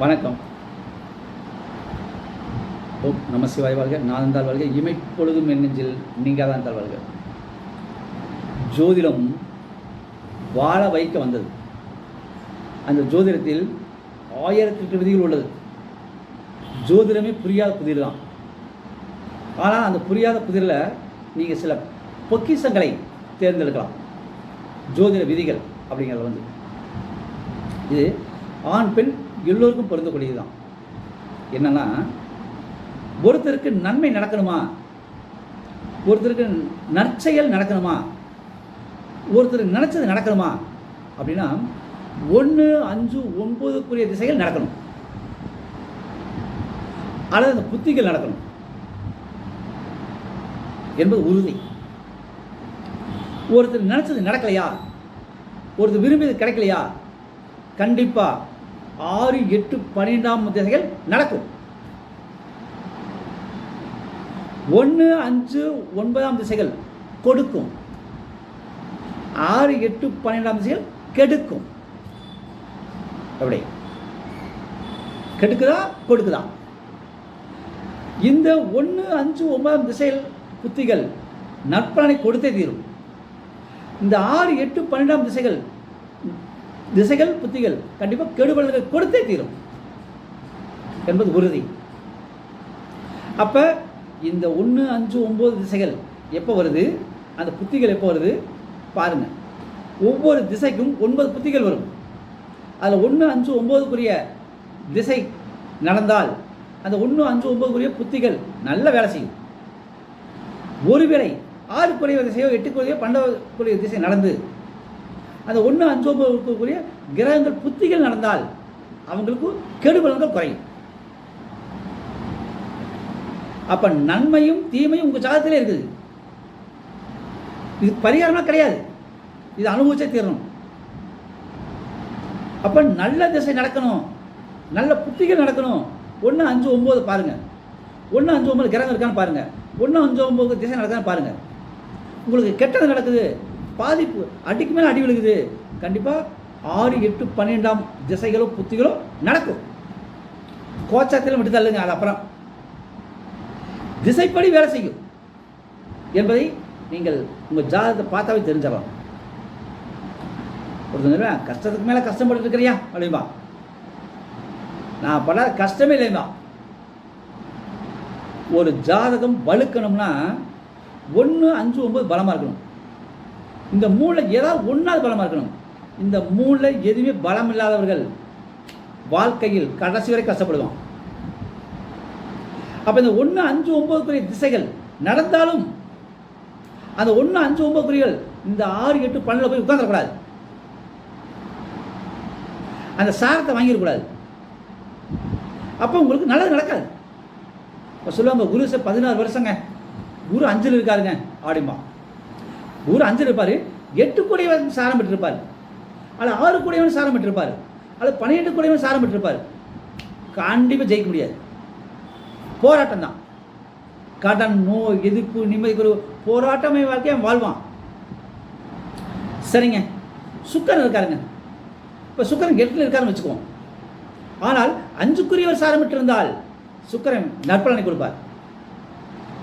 வணக்கம். ஓம் நம சிவாய் வாழ்க. நான் தாழ் வாழ்க. இமைப்பொழுதும் என்னெஞ்சில் நீங்கள் தான் தாழ் வாழ்க. ஜோதிடம் வாழ வைக்க வந்தது. அந்த ஜோதிடத்தில் ஆயிரத்தி எட்டு விதிகள் உள்ளது. ஜோதிடமே புரியாத புதிர் தான். ஆனால் அந்த புரியாத புதிரில் நீங்கள் சில பொக்கிஷங்களை தேர்ந்தெடுக்கலாம். ஜோதிட விதிகள் அப்படிங்கிறது வந்து. இது ஆண் பெண் எல்லோருக்கும் பொருந்தக்கூடியது தான் என்னன்னா ஒருத்தருக்கு நன்மை நடக்கணுமா? ஒருத்தருக்கு நற்செயல் நடக்கணுமா? ஒருத்தருக்கு நினச்சது நடக்கணுமா? அப்படின்னா ஒன்று அஞ்சு ஒன்பதுக்குரிய திசைகள் நடக்கணும். அல்லது அந்த புத்திகள் நடக்கணும். என்பது உறுதி. ஒருத்தர் நினச்சது நடக்கலையா? ஒருத்தர் விரும்பியது கிடைக்கலையா? கண்டிப்பாக ஆறு எட்டு பன்னிரெண்டாம் திசைகள் நடக்கும். ஒன்று அஞ்சு ஒன்பதாம் திசைகள் கொடுக்கும். ஆறு எட்டு பன்னிரெண்டாம் திசைகள் கெடுக்கும். அப்படி. கெடுக்குதா? கொடுக்குதா? இந்த ஒன்று அஞ்சு ஒன்பதாம் திசைகள் புத்திகள் நற்பலனை கொடுத்தே தீரும். இந்த ஆறு எட்டு பன்னெண்டாம் திசைகள் திசைகள் புத்திகள் கண்டிப்பாக கெடுபலன்கள் கொடுத்தே தீரும். என்பது உறுதி. அப்போ இந்த ஒன்று அஞ்சு ஒம்பது திசைகள் எப்போ வருது? அந்த புத்திகள் எப்போ வருது? பாருங்கள் ஒவ்வொரு திசைக்கும் ஒன்பது புத்திகள் வரும். அதில் ஒன்று அஞ்சு ஒம்போதுக்குரிய திசை நடந்தால் அந்த ஒன்று அஞ்சு ஒம்போதுக்குரிய புத்திகள் நல்ல வேலை செய்யும். ஒருவேளை ஆறுக்குரிய திசையோ எட்டுக்குரிய பன்னெண்டுக்குரிய திசை நடந்து அந்த ஒன்று அஞ்சு ஒன்பதுக்குரிய கிரகங்கள் புத்திகள் நடந்தால் அவங்களுக்கு கெடுபலன்கள் குறையும். அப்போ நன்மையும் தீமையும் உங்கள் ஜாதகத்திலே இருக்குது. இது பரிகாரமாக கிடையாது. இது அனுபவிச்சே தீரணும். அப்போ நல்ல திசை நடக்கணும். நல்ல புத்திகள் நடக்கணும். ஒன்று அஞ்சு ஒம்பது பாருங்கள் ஒன்று அஞ்சு ஒம்பது கிரகம் இருக்கான்னு பாருங்கள் ஒன்று அஞ்சு ஒம்பது திசை நடக்கான்னு பாருங்கள் உங்களுக்கு கெட்டது நடக்குது. பாதிப்பு அடிக்கு மேலே அடி விழுகுது. கண்டிப்பாக ஆறு எட்டு பன்னெண்டாம் திசைகளோ புத்திகளோ நடக்கும். கோச்சாத்திலும் விட்டு தள்ளுங்க அது அப்புறம். திசைப்படி வேலை செய்யும். என்பதை நீங்கள் உங்கள் ஜாதகத்தை பார்த்தாவே தெரிஞ்சிடலாம். ஒருத்தங்க கஷ்டத்துக்கு மேலே கஷ்டப்பட்டு இருக்கிறியா? அப்படின்பா நான் படாத கஷ்டமே இல்லைம்பா. ஒரு ஜாதகம் வலுக்கணும்னா ஒன்று அஞ்சு ஒம்பது பலமாக இருக்கணும். இந்த மூளை ஏதாவது ஒன்றாவது பலமாக இருக்கணும். இந்த மூளை எதுவுமே பலம் இல்லாதவர்கள் வாழ்க்கையில் கடைசி வரை கஷ்டப்படுவோம் அப்போ இந்த ஒன்று அஞ்சு ஒன்பதுக்குரிய திசைகள் நடந்தாலும் அந்த ஒன்று அஞ்சு ஒன்பதுக்குரியல் இந்த ஆறு எட்டு பன்னில் போய் உட்காந்துடக்கூடாது அந்த சாரத்தை வாங்கிடக்கூடாது. அப்போ உங்களுக்கு நல்லது நடக்காது. இப்போ சொல்லுவாங்க குரு பதினாறு வருஷங்க. குரு அஞ்சில் இருக்காருங்க அப்படிம்பா. ஊர் அஞ்சு இருப்பார் எட்டு கூடியவன் சாரம் பெற்றிருப்பார். அல்ல ஆறு கூடியவன் சாரம் பெற்றிருப்பார். அல்ல பன்னிரெண்டு கூடியவன் சாரம் பெற்றிருப்பார். கண்டிப்பாக ஜெயிக்க முடியாது. போராட்டம் தான். கடன் நோய் எதிர்ப்பு நிம்மதி குரு போராட்டமே வாழ்க்கையை வாழ்வான். சரிங்க. சுக்கரன் இருக்காருங்க. இப்போ சுக்கரன் எட்டில் இருக்காருன்னு வச்சுக்குவோம். ஆனால் அஞ்சுக்குரியவர் சாரமிட்டு இருந்தால் சுக்கரன் நற்பலனை கொடுப்பார்.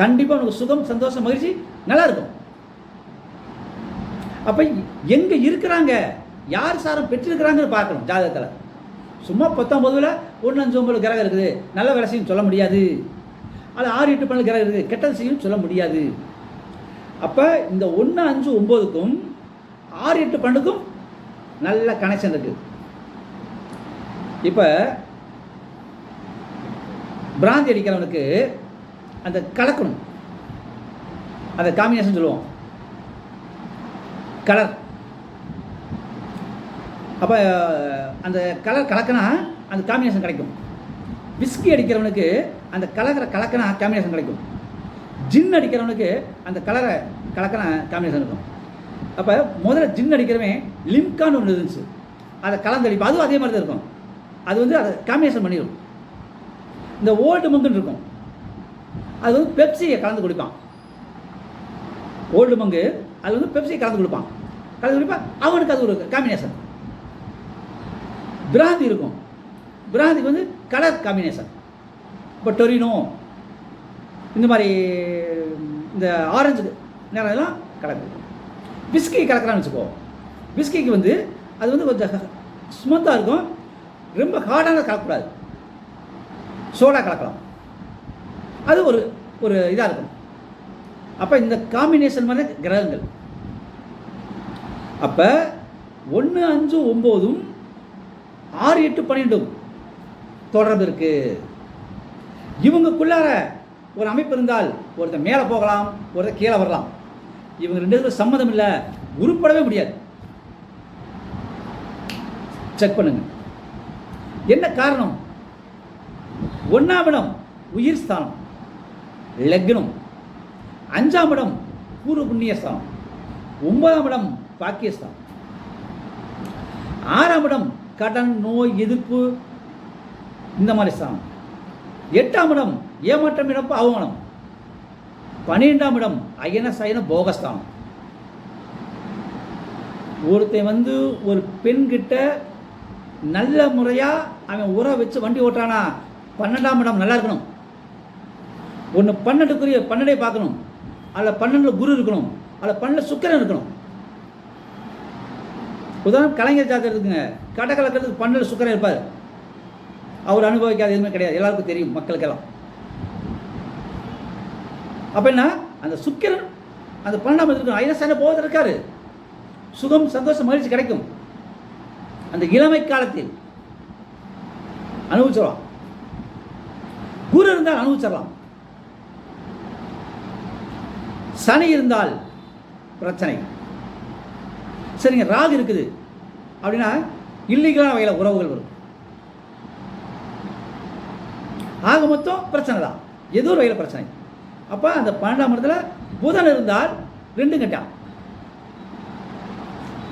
கண்டிப்பாக உனக்கு சுகம் சந்தோஷம் மகிழ்ச்சி நல்லா இருக்கும். அப்போ எங்கே இருக்கிறாங்க? யார் சாரம் பெற்றிருக்கிறாங்கன்னு பார்க்கணும் ஜாதகத்தில். சும்மா பத்தொம்பதுல ஒன்று அஞ்சு ஒம்பது கிரகம் இருக்குது. நல்ல வேலை செய்யும் சொல்ல முடியாது. அது ஆறு எட்டு பன்னெண்டு கிரகம் இருக்குது. கெட்டது செய்யும் சொல்ல முடியாது. அப்போ இந்த ஒன்று அஞ்சு ஒம்போதுக்கும் ஆறு எட்டு பன்னெண்டுக்கும் நல்ல கனெக்ஷன் இருக்குது இப்போ பிராந்தி அடிக்கிறவனுக்கு அந்த கலக்கணும். அந்த காம்பினேஷன் சொல்லுவோம். கலர். அப்போ அந்த கலர் கலக்கினா அந்த காம்பினேஷன் கிடைக்கும். விஸ்கி அடிக்கிறவனுக்கு அந்த கலரை கலக்கினா காம்பினேஷன் கிடைக்கும். ஜின் அடிக்கிறவனுக்கு அந்த கலரை கலக்கினா காம்பினேஷன் இருக்கும். அப்போ முதல்ல ஜின் அடிக்கிறவன் லிம்கான்னு ஒன்று இருந்துச்சு. அதை கலந்தடிப்போம் அதுவும் அதே மாதிரி தான் இருக்கும். அது வந்து அதை காம்பினேஷன் பண்ணிடும் இந்த ஓல்டு மங்குன்னு இருக்கும். அது வந்து பெப்சியை கலந்து கொடுப்பான். ஓல்டு மங்கு அது வந்து பெப்சியை கலந்து கொடுப்பான். கலந்து குடிப்பான் அவனுக்கு அது ஒரு காம்பினேஷன் பிராந்தி இருக்கும். பிராந்திக்கு வந்து கலர் காம்பினேஷன் இப்போ டொரினோ இந்த மாதிரி இந்த ஆரஞ்சு நேரம் எல்லாம் கலக்கு விஸ்கி கலக்கிறான்னு வச்சுக்கோ. விஸ்கிக்கு வந்து அது வந்து கொஞ்சம் ஸ்மூத்தாக இருக்கும். ரொம்ப ஹார்டான கலக்கக்கூடாது. சோடா கலக்கலாம். அது ஒரு ஒரு இதாக இருக்கும். அப்போ இந்த காம்பினேஷன் மாதிரி கிரகங்கள். அப்போ ஒன்று அஞ்சு ஒம்போதும் ஆறு எட்டு பன்னெண்டும் தொடர்பு இருக்கு இவங்களுக்குள்ளார ஒரு அமைப்பு இருந்தால் ஒருத்தர் மேலே போகலாம் ஒருத்தர் கீழே வரலாம். இவங்க ரெண்டு பேரும் சம்மதம் இல்லை உருப்படவே முடியாது. செக் பண்ணுங்க. என்ன காரணம்? ஒன்றாம் இடம் உயிர் ஸ்தானம் லக்னம். அஞ்சாம் இடம் பூர்வ புண்ணிய ஸ்தானம். ஒன்பதாம் இடம் பாகிஸ்தான் ஆறாம் இடம் கடன் நோய் எதிர்ப்பு இந்த மாதிரி ஸ்தானம். எட்டாம் இடம் ஏமாற்றம் இழப்பு அவமானம். பன்னிரெண்டாம் இடம் அயன சயன போகஸ்தானம். ஒருத்தன் வந்து ஒரு பெண்கிட்ட நல்ல முறையாக அவன் உற வச்சு வண்டி ஓட்டுறானா? பன்னெண்டாம் இடம் நல்லா இருக்கணும். ஒன்று பன்னெண்டுக்குரிய பன்னெண்டே பார்க்கணும். அதில் பன்னெண்டில் குரு இருக்கணும். அதில் பன்னெண்டு சுக்கரன் இருக்கணும். உதாரணம் கலைஞர் ஜாதகம் இருக்குங்க. கடை கலக்கிறதுக்கு பன்னெண்டு சுக்கரம் இருப்பார். அவர் அனுபவிக்காத எதுவுமே கிடையாது. எல்லாருக்கும் தெரியும் மக்களுக்கெல்லாம். அப்போ என்ன? அந்த சுக்கிரன் அந்த பன்னெண்டாம் இருக்கணும் ஐநசன போவது இருக்காரு. சுகம் சந்தோஷம் மகிழ்ச்சி கிடைக்கும். அந்த இளமை காலத்தில் அனுபவிச்சிடலாம். குரு இருந்தால் அனுபவிச்சிடலாம். சனி இருந்தால் பிரச்சனை. சரிங்க ராகு இருக்குது. அப்படின்னா இல்லீகலான வகையில் உறவுகள் வரும். ஆக மொத்தம் பிரச்சனை தான். ஏதோ ஒரு வகையில் பிரச்சனை. அப்போ அந்த பன்னெண்டாம் இடத்துல புதன் இருந்தால் ரெண்டு கட்டான்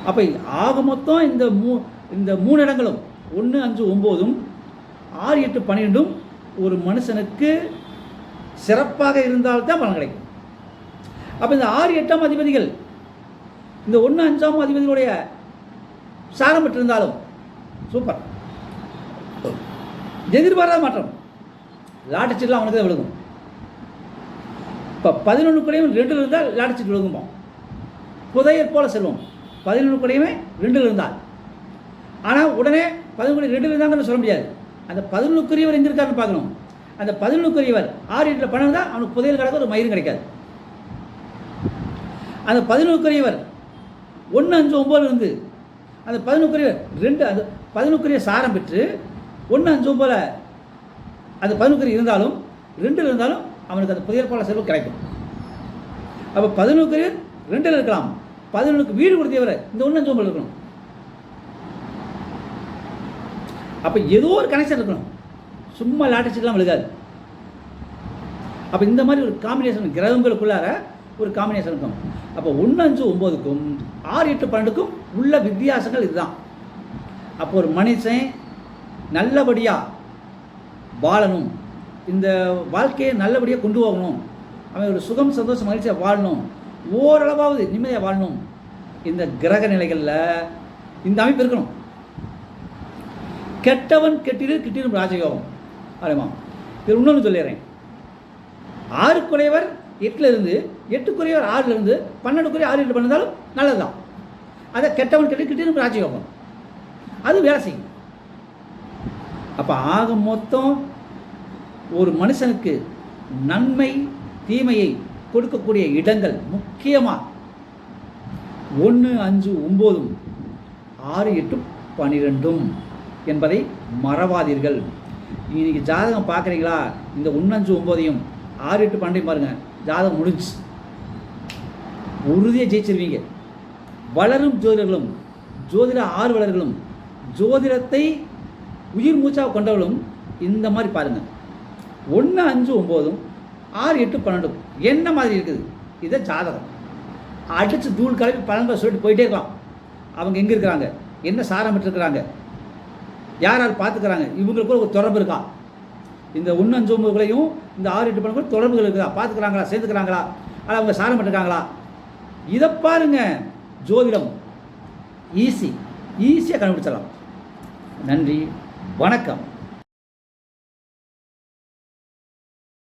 அப்போ ஆக மொத்தம் இந்த மூ இந்த மூணு இடங்களும் ஒன்று அஞ்சு ஒம்போதும் ஆறு எட்டு பன்னிரெண்டும் ஒரு மனுஷனுக்கு சிறப்பாக இருந்தால்தான் பலன் கிடைக்கும். அப்போ இந்த ஆறு எட்டாம் அதிபதிகள் இந்த ஒன்று அஞ்சாம் அதிபதிகளுடைய சாரம் பெற்றிருந்தாலும் சூப்பர். எதிர்பாராத மாற்றம். லாட்டரி அவனுக்கு தான் விழுகும். இப்போ பதினொன்று கூடையும் இருந்தால் லாட்டரி சீட் விழுகுமா புதையல் போல செல்வம். பதினொன்று கூடையுமே ரெண்டில் இருந்தால். ஆனால் உடனே பதினொன்று ரெண்டு இருந்தாங்கன்னு சொல்ல முடியாது. அந்த பதினொன்றுக்குரியவர் எங்கே இருக்காருன்னு பார்க்கணும். அந்த பதினொன்றுக்குரியவர் ஆறு எட்டில் பணம் தான் அவனுக்கு புதையல் கிடக்க ஒரு மயிரும் கிடைக்காது. அந்த பதினொன்றுக்குரியவர் ஒன்று அஞ்சு ஒம்பது இருந்து அந்த பதினொன்றுக்குரிய ரெண்டு அது பதினொன்றுக்குரிய சாரம் பெற்று ஒன்று அஞ்சு ஒம்பது அந்த பதினொன்றுக்குரிய இருந்தாலும் ரெண்டில் இருந்தாலும் அவனுக்கு அந்த புதிய போல செல்வம் கிடைக்கும். அப்போ பதினொன்றுக்குரிய ரெண்டில் இருக்கலாம். பதினொன்றுக்கு வீடு கொடுத்தவரை இந்த ஒன்று அஞ்சு ஒம்பது இருக்கணும். அப்போ ஏதோ ஒரு கனெக்ஷன் இருக்கணும். சும்மா லாட்டரிச்சிலாம் விழுகாது அப்போ இந்த மாதிரி ஒரு காம்பினேஷன் கிரகங்களுக்குள்ளார ஒரு காம்பினேஷன் இருக்கும். அப்போ ஒன்று அஞ்சு ஒம்போதுக்கும் ஆறு எட்டு பன்னெண்டுக்கும் உள்ள வித்தியாசங்கள் இதுதான். அப்போ ஒரு மனுஷன் நல்லபடியாக வாழணும். இந்த வாழ்க்கையை நல்லபடியாக கொண்டு போகணும். அவன் ஒரு சுகம் சந்தோஷம் மகிழ்ச்சியாக வாழணும். ஓரளவாவது நிம்மதியாக வாழணும். இந்த கிரக நிலைகளில் இந்த அமைப்பு இருக்கணும். கெட்டவன் கெட்டிடு கிட்டிடும் ராஜயோகம். ஆமாம் இது இன்னொன்று சொல்லிடுறேன். ஆறு குறைவர் எட்டுலேருந்து எட்டுக்குரிய எட்டு ஆறுலேருந்து பன்னெண்டுக்குரிய பன்னெண்டு குறை ஆறு எட்டு பண்ணிருந்தாலும் நல்லது தான் அதை கெட்டவன் கெட்டு கிட்டிடும் ராஜயோகம் அது வேலை செய்யும். அப்போ ஆக மொத்தம் ஒரு மனுஷனுக்கு நன்மை தீமையை கொடுக்கக்கூடிய இடங்கள் முக்கியமாக ஒன்று அஞ்சு ஒம்போதும் ஆறு எட்டு பன்னிரெண்டும் என்பதை மறவாதீர்கள். இன்னைக்கு ஜாதகம் பார்க்குறீங்களா? இந்த ஒன்று அஞ்சு ஒம்போதையும் ஆறு எட்டு பன்னெண்டையும் பாருங்கள் ஜாதகம் முடிஞ்சு உறுதியாக ஜெயிச்சிருவீங்க. வளரும் ஜோதிடர்களும் ஜோதிட ஆர்வலர்களும் ஜோதிடத்தை உயிர் மூச்சாக கொண்டவர்களும் இந்த மாதிரி பாருங்கள் ஒன்று அஞ்சு ஒம்போதும் ஆறு எட்டு பன்னெண்டும். என்ன மாதிரி இருக்குது? இதை ஜாதகம். அடித்து தூள் கலப்பி பலன்களை சொல்லிட்டு போயிட்டே இருக்கலாம். அவங்க எங்கே இருக்கிறாங்க? என்ன சாரம் இருக்கிறாங்க யார் யார் பார்த்துக்கிறாங்க? இவங்களுக்கு ஒரு தொடர்பு இருக்கா? இந்த ஒன்று இந்த ஆறு எட்டு பணங்களும் தொடர்புகள் இருக்குதா? பார்த்துக்கிறாங்களா? சேர்த்துக்கிறாங்களா? அல்ல அவங்க சாரம் பண்ணிருக்காங்களா? இதை பாருங்க ஜோதிடம். ஈஸி ஈஸியாக கண்டுபிடிச்சிடலாம். நன்றி. வணக்கம்.